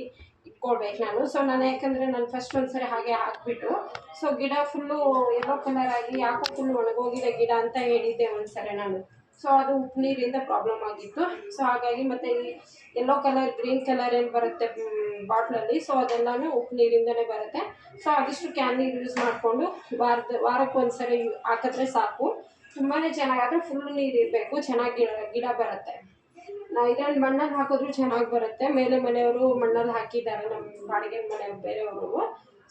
ಇಟ್ಕೊಳ್ಬೇಕು ನಾನು. ಸೊ ನಾನು ಯಾಕಂದರೆ ನಾನು ಫಸ್ಟ್ ಒಂದ್ಸರಿ ಹಾಗೆ ಹಾಕ್ಬಿಟ್ಟು ಸೊ ಗಿಡ ಫುಲ್ಲು ಯಲ್ಲೋ ಕಲರ್ ಆಗಿ, ಯಾಕೋ ಫುಲ್ ಒಣಗೋಗಿದೆ ಗಿಡ ಅಂತ ಹೇಳಿದ್ದೆ ಒಂದ್ಸರಿ ನಾನು. ಸೊ ಅದು ಉಪ್ಪು ನೀರಿಂದ ಪ್ರಾಬ್ಲಮ್ ಆಗಿತ್ತು. ಸೊ ಹಾಗಾಗಿ ಮತ್ತೆ ಈ ಯೆಲ್ಲೋ ಕಲರ್ ಗ್ರೀನ್ ಕಲರ್ ಏನು ಬರುತ್ತೆ ಬಾಟ್ಲಲ್ಲಿ ಸೊ ಅದೆಲ್ಲನೂ ಉಪ್ಪು ನೀರಿಂದಲೇ ಬರುತ್ತೆ. ಸೊ ಅದಿಷ್ಟು ಕ್ಯಾನ್ ನೀರು ಯೂಸ್ ಮಾಡಿಕೊಂಡು ವಾರದ, ವಾರಕ್ಕೆ ಒಂದ್ಸರಿ ಹಾಕಿದ್ರೆ ಸಾಕು. ತುಂಬಾ ಚೆನ್ನಾಗಾದ್ರೆ ಫುಲ್ ನೀರು ಇರಬೇಕು, ಚೆನ್ನಾಗಿ ಗಿಡ ಗಿಡ ಬರುತ್ತೆ. ನಾ ಮಣ್ಣಲ್ಲಿ ಹಾಕಿದ್ರು ಚೆನ್ನಾಗಿ ಬರುತ್ತೆ. ಮೇಲೆ ಮನೆಯವರು ಮಣ್ಣಲ್ಲಿ ಹಾಕಿದ್ದಾರೆ, ನಮ್ಮ ಬಾಡಿಗೆ ಮನೆ ಬೇರೆಯವರು.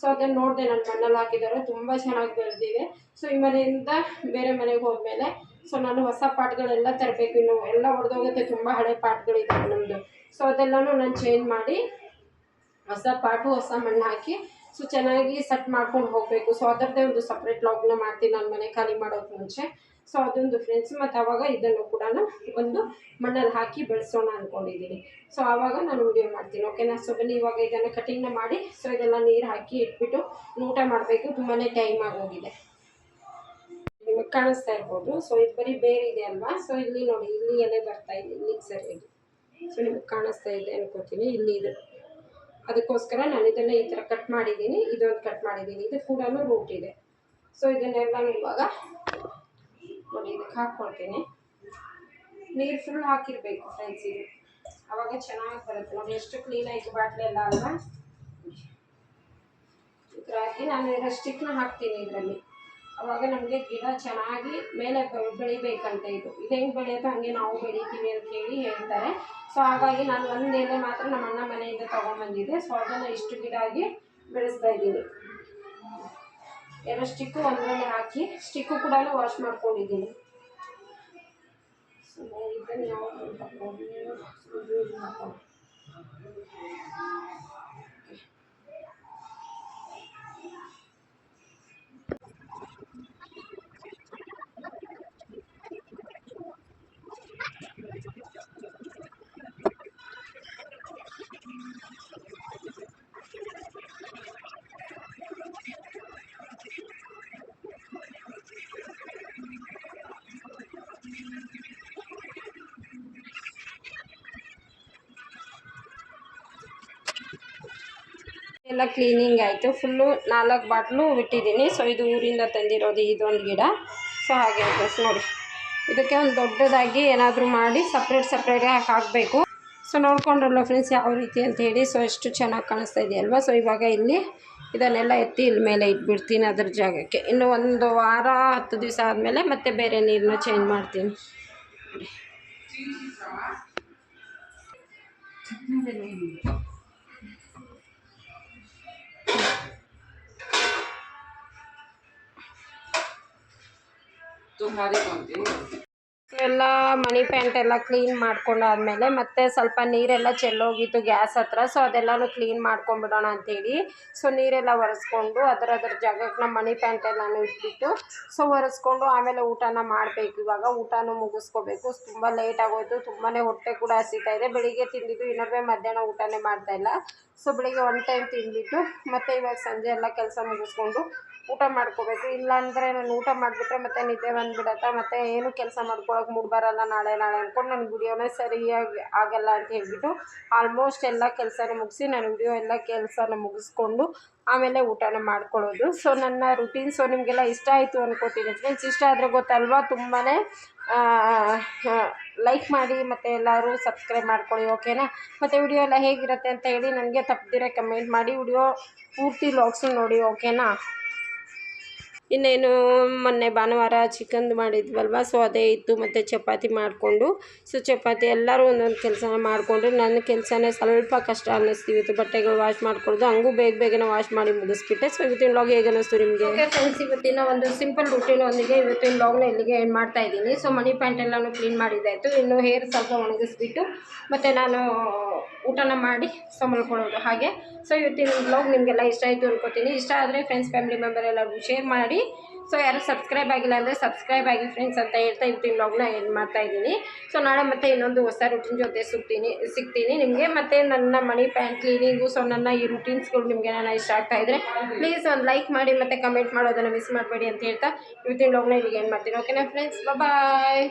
ಸೊ ಅದನ್ನು ನೋಡಿದೆ ನಾನು ಮಣ್ಣಲ್ಲಿ ಹಾಕಿದ್ದಾರೆ, ತುಂಬ ಚೆನ್ನಾಗಿ ಬೆಳೆದಿದೆ. ಸೊ ಈ ಮನೆಯಿಂದ ಬೇರೆ ಮನೆಗೆ ಹೋದ್ಮೇಲೆ ಸೊ ನಾನು ಹೊಸ ಪಾಟ್ಗಳೆಲ್ಲ ತರಬೇಕು. ಇನ್ನು ಎಲ್ಲ ಹೊಡೆದೋಗುತ್ತೆ ತುಂಬ ಹಳೆ ಪಾಟ್ಗಳಿದ್ದಾವೆ ನಮ್ಮದು ಸೊ ಅದೆಲ್ಲನೂ ನಾನು ಚೇಂಜ್ ಮಾಡಿ ಹೊಸ ಪಾಟು ಹೊಸ ಮಣ್ಣು ಹಾಕಿ ಸೊ ಚೆನ್ನಾಗಿ ಸೆಟ್ ಮಾಡ್ಕೊಂಡು ಹೋಗಬೇಕು. ಸೊ ಅದರದ್ದೇ ಒಂದು ಸಪ್ರೇಟ್ ಲಾಗ್ನ ಮಾಡ್ತೀನಿ. ನಾನು ಮನೆ ಖಾಲಿ ಮಾಡೋಕ್ಕೆ ಮುಂಚೆ. ಸೊ ಅದೊಂದು ಫ್ರೆಂಡ್ಸ್ ಮತ್ತು ಆವಾಗ ಇದನ್ನು ಕೂಡ ಒಂದು ಮಣ್ಣಲ್ಲಿ ಹಾಕಿ ಬೆಳೆಸೋಣ ಅಂದ್ಕೊಂಡಿದ್ದೀನಿ ಸೊ ಆವಾಗ ನಾನು ವಿಡಿಯೋ ಮಾಡ್ತೀನಿ. ಓಕೆನಾ ಸೊ ಬನ್ನಿ, ಇವಾಗ ಇದನ್ನು ಕಟಿಂಗ್ನ ಮಾಡಿ. ಸೊ ಇದೆಲ್ಲ ನೀರು ಹಾಕಿ ಇಟ್ಬಿಟ್ಟು ಊಟ ಮಾಡಬೇಕು. ತುಂಬಾ ಟೈಮ್ ಆಗೋಗಿದೆ. ಕಾಣಿಸ್ತಾ ಇರ್ಬೋದು. ಸೊ ಇದು ಬರೀ ಬೇರೆ ಇದೆ ಅಲ್ವಾ? ಸೊ ಇಲ್ಲಿ ನೋಡಿ, ಇಲ್ಲಿ ಎಲೆ ಬರ್ತಾ ಇದೆ ಇಲ್ಲಿಗೆ ಸರಿಯಾಗಿ. ಸೊ ನಿಮಗೆ ಕಾಣಿಸ್ತಾ ಇದೆ ಅನ್ಕೋತೀನಿ, ಇಲ್ಲಿ ಇದು. ಅದಕ್ಕೋಸ್ಕರ ನಾನು ಇದನ್ನು ಈ ಥರ ಕಟ್ ಮಾಡಿದ್ದೀನಿ, ಇದೊಂದು ಕಟ್ ಮಾಡಿದ್ದೀನಿ. ಇದು ಕೂಡ ರೂಟ್ ಇದೆ. ಸೊ ಇದನ್ನೆಲ್ಲ ಇವಾಗ ನೋಡಿ, ಇದಕ್ಕೆ ಹಾಕ್ಕೊಳ್ತೀನಿ. ನೀರು ಫುಲ್ ಹಾಕಿರಬೇಕು ಫ್ರೆಂಡ್ಸ್ ಇದು. ಅವಾಗ ಚೆನ್ನಾಗಿ ಬರುತ್ತೆ. ನೋಡಿ, ಎಷ್ಟು ಕ್ಲೀನ್ ಆಯಿತು ಬಾಟ್ಲಿ ಎಲ್ಲ ಅಲ್ವಾ? ಈ ಹಾಕಿ ನಾನು ಸ್ಟಿಕ್ನ ಹಾಕ್ತೀನಿ ಇದರಲ್ಲಿ. ಅವಾಗ ನಮಗೆ ಗಿಡ ಚೆನ್ನಾಗಿ ಮೇಲೆ ಬೆಳಿಬೇಕಂತ ಇದು. ಇದು ಹೆಂಗೆ ಬೆಳೆಯುತ್ತೋ ಹಾಗೆ ನಾವು ಬೆಳಿತೀವಿ ಅಂತ ಹೇಳಿ ಹೇಳ್ತಾರೆ. ಸೊ ಹಾಗಾಗಿ ನಾನು ಒಂದು ಎಲೆ ಮಾತ್ರ ನಮ್ಮ ಅಣ್ಣ ಮನೆಯಿಂದ ತೊಗೊಂಬಂದಿದ್ದೆ ಸೊ ಅದನ್ನು ಇಷ್ಟು ಗಿಡ ಆಗಿ ಬೆಳೆಸ್ತಾ ಇದ್ದೀನಿ. ಎರಡು ಸ್ಟಿಕ್ಕು ಒಂದರಲ್ಲಿ ಹಾಕಿ, ಸ್ಟಿಕ್ಕು ಕೂಡ ವಾಶ್ ಮಾಡ್ಕೊಂಡಿದ್ದೀನಿ. ಸೊ ಇದನ್ನು ಯಾವಾಗ ಎಲ್ಲ ಕ್ಲೀನಿಂಗ್ ಆಯಿತು. ಫುಲ್ಲು ನಾಲ್ಕು ಬಾಟ್ಲು ಬಿಟ್ಟಿದ್ದೀನಿ. ಸೊ ಇದು ಊರಿಂದ ತಂದಿರೋದು ಇದೊಂದು ಗಿಡ. ಸೊ ಹಾಗೆ ಫ್ರೆಂಡ್ಸ್ ನೋಡಿ. ಇದಕ್ಕೆ ಒಂದು ದೊಡ್ಡದಾಗಿ ಏನಾದರೂ ಮಾಡಿ ಸಪ್ರೇಟ್ ಸಪ್ರೇಟಾಗಿ ಹಾಕಬೇಕು. ಸೊ ನೋಡ್ಕೊಂಡ್ರಲ್ಲ ಫ್ರೆಂಡ್ಸ್ ಯಾವ ರೀತಿ ಅಂತ ಹೇಳಿ. ಸೊ ಎಷ್ಟು ಚೆನ್ನಾಗಿ ಕಾಣಿಸ್ತಾ ಇದೆಯಲ್ವ? ಸೊ ಇವಾಗ ಇಲ್ಲಿ ಇದನ್ನೆಲ್ಲ ಎತ್ತಿ ಇಲ್ಲಿ ಮೇಲೆ ಇಟ್ಬಿಡ್ತೀನಿ ಅದ್ರ ಜಾಗಕ್ಕೆ. ಇನ್ನು ಒಂದು ವಾರ, ಹತ್ತು ದಿವಸ ಆದಮೇಲೆ ಮತ್ತೆ ಬೇರೆ ನೀರನ್ನ ಚೇಂಜ್ ಮಾಡ್ತೀನಿ. ನೋಡಿ. ಎಲ್ಲ ಮನಿ ಪ್ಯಾಂಟ್ ಎಲ್ಲ ಕ್ಲೀನ್ ಮಾಡ್ಕೊಂಡಾದ್ಮೇಲೆ ಮತ್ತೆ ಸ್ವಲ್ಪ ನೀರೆಲ್ಲ ಚೆಲ್ಲೋಗಿತ್ತು ಗ್ಯಾಸ್ ಹತ್ರ ಸೊ ಅದೆಲ್ಲಾನು ಕ್ಲೀನ್ ಮಾಡ್ಕೊಂಡ್ಬಿಡೋಣ ಅಂತೇಳಿ. ಸೊ ನೀರೆಲ್ಲ ಒರೆಸ್ಕೊಂಡು ಅದರ ಅದರ ಜಾಗಕ್ಕೆ ನಮ್ಮ ಮನಿ ಪ್ಯಾಂಟ್ ಎಲ್ಲನೂ ಇಟ್ಬಿಟ್ಟು ಸೊ ಒರೆಸ್ಕೊಂಡು ಆಮೇಲೆ ಊಟನ ಮಾಡಬೇಕು. ಇವಾಗ ಊಟನೂ ಮುಗಿಸ್ಕೋಬೇಕು. ತುಂಬ ಲೇಟ್ ಆಗೋಯ್ತು. ತುಂಬಾ ಹೊಟ್ಟೆ ಕೂಡ ಹಸಿತಾ ಇದೆ. ಬೆಳಿಗ್ಗೆ ತಿಂದಿದ್ದು ಇನ್ನೊಬ್ಬೆ ಮಧ್ಯಾಹ್ನ ಊಟನೇ ಮಾಡ್ತಾ ಇಲ್ಲ. ಸೊ ಬೆಳಿಗ್ಗೆ ಒನ್ ಟೈಮ್ ತಿಂದ್ಬಿಟ್ಟು ಮತ್ತೆ ಇವಾಗ ಸಂಜೆ ಎಲ್ಲ ಕೆಲಸ ಮುಗಿಸ್ಕೊಂಡು ಊಟ ಮಾಡ್ಕೋಬೇಕು. ಇಲ್ಲಾಂದರೆ ನಾನು ಊಟ ಮಾಡಿಬಿಟ್ರೆ ಮತ್ತೆ ನಿದ್ದೆ ಬಂದುಬಿಡತ್ತೆ, ಮತ್ತೆ ಏನು ಕೆಲಸ ಮಾಡ್ಕೊಳಕ್ಕೆ ಮೂಡ್ ಬರಲ್ಲ ನಾಳೆ ನಾಳೆ ಅಂದ್ಕೊಂಡು ನನ್ನ ವಿಡಿಯೋನೇ ಸರಿಯಾಗಿ ಆಗಲ್ಲ ಅಂತ ಹೇಳ್ಬಿಟ್ಟು ಆಲ್ಮೋಸ್ಟ್ ಎಲ್ಲ ಕೆಲಸನ ಮುಗಿಸಿ, ನಾನು ವಿಡಿಯೋ ಎಲ್ಲ ಕೆಲಸನ ಮುಗಿಸ್ಕೊಂಡು ಆಮೇಲೆ ಊಟನ ಮಾಡ್ಕೊಳ್ಳೋದು. ಸೊ ನನ್ನ ರುಟೀನ್ ಸೊ ನಿಮಗೆಲ್ಲ ಇಷ್ಟ ಆಯಿತು ಅನ್ಕೋತೀನಿ ಫ್ರೆಂಡ್ಸ್ ಇಷ್ಟ ಆದರೆ ಗೊತ್ತಲ್ವಾ? ತುಂಬಾ ಲೈಕ್ ಮಾಡಿ ಮತ್ತು ಎಲ್ಲರೂ ಸಬ್ಸ್ಕ್ರೈಬ್ ಮಾಡ್ಕೊಳ್ಳಿ ಓಕೆನಾ ಮತ್ತು ವಿಡಿಯೋ ಎಲ್ಲ ಹೇಗಿರುತ್ತೆ ಅಂತ ಹೇಳಿ ನನಗೆ ತಪ್ಪದಿರೆ ಕಮೆಂಟ್ ಮಾಡಿ. ವಿಡಿಯೋ ಪೂರ್ತಿ ಲಾಗ್ಸು ನೋಡಿ ಓಕೆನಾ ಇನ್ನೇನು ಮೊನ್ನೆ ಭಾನುವಾರ ಚಿಕನ್ದು ಮಾಡಿದ್ವಲ್ವ? ಸೊ ಅದೇ ಇತ್ತು. ಮತ್ತು ಚಪಾತಿ ಮಾಡಿಕೊಂಡು ಸೊ ಚಪಾತಿ ಎಲ್ಲರೂ ಒಂದೊಂದು ಕೆಲಸನ ಮಾಡಿಕೊಂಡ್ರೆ ನನ್ನ ಕೆಲಸನೇ ಸ್ವಲ್ಪ ಕಷ್ಟ ಅನ್ನಿಸ್ತು ಇವತ್ತು ಬಟ್ಟೆಗಳು ವಾಶ್ ಮಾಡಿಕೊಡೋದು, ಹಂಗೂ ಬೇಗ ಬೇಗನೆ ವಾಶ್ ಮಾಡಿ ಮುಗಿಸ್ಬಿಟ್ಟೆ. ಸೊ ಇವತ್ತಿನ ಲಾಗ್ ಹೇಗೆ ಅನ್ನಿಸ್ತು ನಿಮಗೆ? ಫ್ರೆಂಡ್ಸ್ ಇವತ್ತಿನ ಒಂದು ಸಿಂಪಲ್ ಒಂದಿಗೆ ಇವತ್ತಿನ ಲಾಗ್ನ ಇಲ್ಲಿಗೆ ಏನು ಮಾಡ್ತಾ ಇದ್ದೀನಿ. ಸೊ ಮನಿ ಪ್ಯಾಂಟ್ ಎಲ್ಲನೂ ಕ್ಲೀನ್ ಮಾಡಿದ್ದಾಯಿತು. ಇನ್ನು ಹೇರ್ ಸ್ವಲ್ಪ ಒಣಗಿಸ್ಬಿಟ್ಟು, ಮತ್ತು ನಾನು ಊಟನ ಮಾಡಿ ಸೊ ಹಾಗೆ. ಸೊ ಇವತ್ತಿನ ಬ್ಲಾಗ್ ನಿಮಗೆಲ್ಲ ಇಷ್ಟ ಆಯಿತು ಅನ್ಕೋತೀನಿ. ಇಷ್ಟ ಆದರೆ ಫ್ರೆಂಡ್ಸ್ ಫ್ಯಾಮಿಲಿ ಮೆಂಬರ್ ಎಲ್ಲರಿಗೂ ಶೇರ್ ಮಾಡಿ. ಸೊ ಯಾರು ಸಬ್ಸ್ಕ್ರೈಬ್ ಆಗಿಲ್ಲ ಅಂದರೆ ಸಬ್ಸ್ಕ್ರೈಬ್ ಆಗಿ ಫ್ರೆಂಡ್ಸ್ ಅಂತ ಹೇಳ್ತಾ ಇವತ್ತಿನ ಬ್ಲಾಗ್ನ ಏನು ಮಾಡ್ತಾ ಇದ್ದೀನಿ. ಸೊ ನಾಳೆ ಮತ್ತೆ ಇನ್ನೊಂದು ಹೊಸ ರುಟೀನ್ ಜೊತೆ ಸಿಗ್ತೀನಿ ಸಿಗ್ತೀನಿ ನಿಮಗೆ. ಮತ್ತು ನನ್ನ ಮನಿ ಪ್ಯಾನ್ ಕ್ಲೀನಿಂಗು ಸೊ ನನ್ನ ಈ ರುಟೀನ್ಸ್ಗಳು ನಿಮಗೆ ನಾನು ಇಷ್ಟ ಆಗ್ತಾ ಇದ್ದರೆ ಪ್ಲೀಸ್ ಒಂದು ಲೈಕ್ ಮಾಡಿ ಮತ್ತು ಕಮೆಂಟ್ ಮಾಡೋದನ್ನು ಮಿಸ್ ಮಾಡಬೇಡಿ ಅಂತ ಹೇಳ್ತಾ ಇವತ್ತಿನ ಬ್ಲಾಗ್ನ ಇಲ್ಲಿಗೆ ಏನು ಮಾಡ್ತೀನಿ. ಓಕೆನಾ ಫ್ರೆಂಡ್ಸ್ ಬಾಯ್